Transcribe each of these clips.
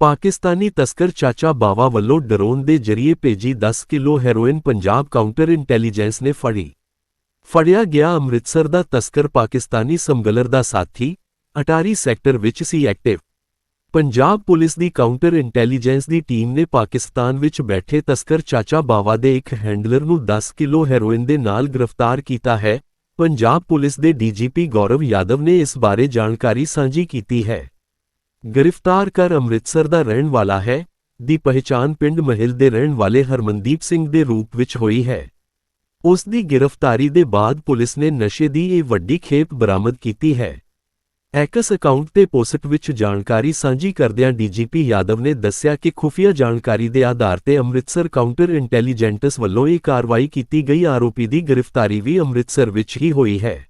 ਪਾਕਿਸਤਾਨੀ ਤਸਕਰ ਚਾਚਾ ਬਾਵਾ ਵੱਲੋਂ ਡਰੋਨ ਦੇ ਜ਼ਰੀਏ ਭੇਜੀ 10 kilo heroin Punjab counter intelligence ਨੇ ਫੜੀ। ਫੜਿਆ ਗਿਆ ਅੰਮ੍ਰਿਤਸਰ ਦਾ ਤਸਕਰ ਪਾਕਿਸਤਾਨੀ ਸਮਗਲਰ ਦਾ ਸਾਥੀ, ਅਟਾਰੀ ਸੈਕਟਰ ਵਿੱਚ ਸੀ ਐਕਟਿਵ। ਪੰਜਾਬ ਪੁਲਿਸ ਦੀ ਕਾਊਂਟਰ ਇੰਟੈਲੀਜੈਂਸ ਦੀ ਟੀਮ ਨੇ ਪਾਕਿਸਤਾਨ ਵਿੱਚ ਬੈਠੇ ਤਸਕਰ ਚਾਚਾ ਬਾਵਾ ਦੇ ਇੱਕ ਹੈਂਡਲਰ ਨੂੰ 10 ਕਿਲੋ ਹੈਰੋਇਨ ਦੇ ਨਾਲ ਗ੍ਰਿਫਤਾਰ ਕੀਤਾ ਹੈ। ਪੰਜਾਬ ਪੁਲਿਸ ਦੇ ਡੀਜੀਪੀ ਗੌਰਵ ਯਾਦਵ ਨੇ ਇਸ ਬਾਰੇ ਜਾਣਕਾਰੀ ਸਾਂਝੀ ਕੀਤੀ ਹੈ। ਗ੍ਰਿਫਤਾਰ ਕਰ ਅੰਮ੍ਰਿਤਸਰ ਦਾ ਰਹਿਣ ਵਾਲਾ ਹੈ, ਦੀ ਪਹਿਚਾਣ ਪਿੰਡ ਮਹਿਲ ਦੇ ਰਹਿਣ ਵਾਲੇ ਹਰਮਨਦੀਪ ਸਿੰਘ ਦੇ ਰੂਪ ਵਿੱਚ ਹੋਈ ਹੈ। ਉਸ ਦੀ ਗ੍ਰਿਫਤਾਰੀ ਦੇ ਬਾਅਦ ਪੁਲਿਸ ਨੇ ਨਸ਼ੇ ਦੀ ਇਹ ਵੱਡੀ ਖੇਪ ਬਰਾਮਦ ਕੀਤੀ ਹੈ। ਐਕਸ ਅਕਾਊਂਟ ਤੇ ਪੋਸਟ ਵਿੱਚ ਜਾਣਕਾਰੀ ਸਾਂਝੀ ਕਰਦਿਆਂ ਡੀਜੀਪੀ ਯਾਦਵ ਨੇ ਦੱਸਿਆ ਕਿ ਖੁਫੀਆ ਜਾਣਕਾਰੀ ਦੇ ਆਧਾਰ ਤੇ ਅੰਮ੍ਰਿਤਸਰ ਕਾਊਂਟਰ ਇੰਟੈਲੀਜੈਂਟਸ ਵੱਲੋਂ ਇਹ ਕਾਰਵਾਈ ਕੀਤੀ ਗਈ। ਆਰੋਪੀ ਦੀ ਗ੍ਰਿਫਤਾਰੀ ਵੀ ਅੰਮ੍ਰਿਤਸਰ ਵਿੱਚ ਹੀ ਹੋਈ ਹੈ।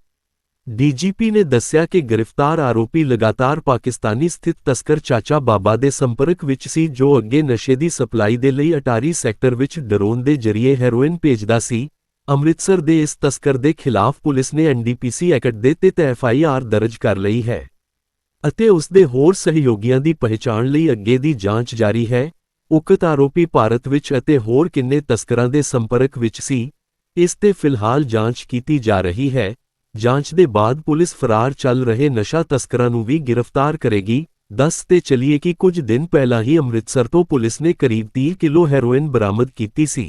ਡੀਜੀਪੀ ਨੇ ਦੱਸਿਆ ਕਿ ਗ੍ਰਿਫਤਾਰ ਆਰੋਪੀ ਲਗਾਤਾਰ ਪਾਕਿਸਤਾਨੀ ਸਥਿਤ ਤਸਕਰ ਚਾਚਾ ਬਾਬਾ ਦੇ ਸੰਪਰਕ ਵਿੱਚ ਸੀ, ਜੋ ਅੱਗੇ ਨਸ਼ੇ ਦੀ ਸਪਲਾਈ ਦੇ ਲਈ ਅਟਾਰੀ ਸੈਕਟਰ ਵਿੱਚ ਡਰੋਨ ਦੇ ਜ਼ਰੀਏ ਹੈਰੋਇਨ ਭੇਜਦਾ ਸੀ। ਅੰਮ੍ਰਿਤਸਰ ਦੇ ਇਸ ਤਸਕਰ ਦੇ ਖਿਲਾਫ ਪੁਲਿਸ ਨੇ ਐਨਡੀਪੀਸੀ ਐਕਟ ਦੇ ਤਹਿਤ ਐਫਆਈਆਰ ਦਰਜ ਕਰ ਲਈ ਹੈ ਅਤੇ ਉਸ ਦੇ ਹੋਰ ਸਹਿਯੋਗੀਆਂ ਦੀ ਪਹਿਚਾਣ ਲਈ ਅੱਗੇ ਦੀ ਜਾਂਚ ਜਾਰੀ ਹੈ। ਉਕਤ ਆਰੋਪੀ ਭਾਰਤ ਵਿੱਚ ਅਤੇ ਹੋਰ ਕਿੰਨੇ ਤਸਕਰਾਂ ਦੇ ਸੰਪਰਕ ਵਿੱਚ ਸੀ, ਇਸ ਤੇ ਫਿਲਹਾਲ ਜਾਂਚ ਕੀਤੀ ਜਾ ਰਹੀ ਹੈ। ਜਾਂਚ ਦੇ ਬਾਅਦ ਪੁਲਿਸ ਫਰਾਰ ਚੱਲ ਰਹੇ ਨਸ਼ਾ ਤਸਕਰਾਂ ਨੂੰ ਵੀ ਗ੍ਰਿਫਤਾਰ ਕਰੇਗੀ। ਦੱਸ ਤੇ ਚਲੀਏ ਕਿ ਕੁਝ ਦਿਨ ਪਹਿਲਾਂ ਹੀ ਅੰਮ੍ਰਿਤਸਰ ਤੋਂ ਪੁਲਿਸ ਨੇ ਕਰੀਬ 30 ਕਿਲੋ ਹੈਰੋਇਨ ਬਰਾਮਦ ਕੀਤੀ ਸੀ।